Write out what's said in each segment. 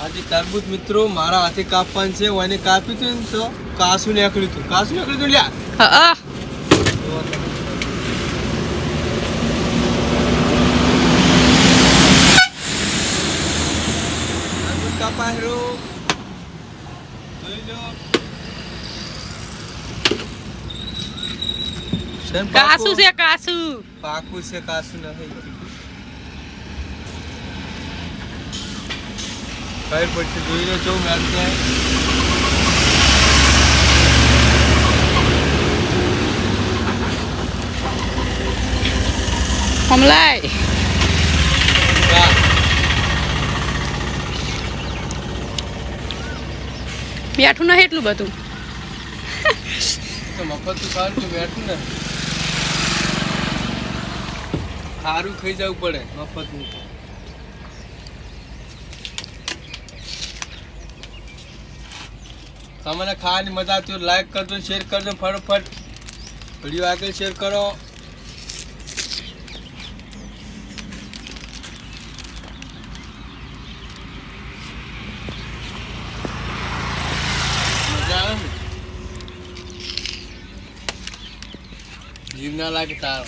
આજે તરબૂચ મિત્રો મારા હાથે કાપવાનું છે એને કાપ્યું હતું ને તો કાસું નીકળ્યું હતું કાસું નીકળ્યું હતું લ્યા. કાસુ છે કાસુ. પાકું છે કાસુ નથી. કઈ પડશે જોઈ લો છો. મેં ત્યાં હમલાય બેઠું ના એટલું બધું. તો મફત તો સારું તો બેઠું ને. સારું ખાઈ જવું પડે મફતનું તમને ખાવાની મજા આવતી હોય લાઈક કરજો શેર કરજો, ફટોફટ વીડિયો આગળ શેર કરો. જીવ ના? લાગે તારો?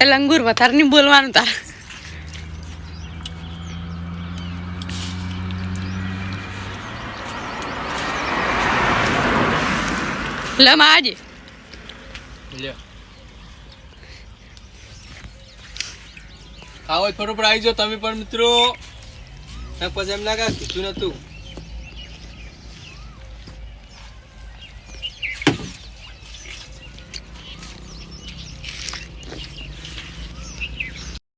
એ લંગુર વધારે નહીં બોલવાનું તાર. લમ આજે લ્યો આવો જ ફટોફટ આવી જાઓ તમે પણ મિત્રો. પછી એમ ના કાંઈ કીધું નતું.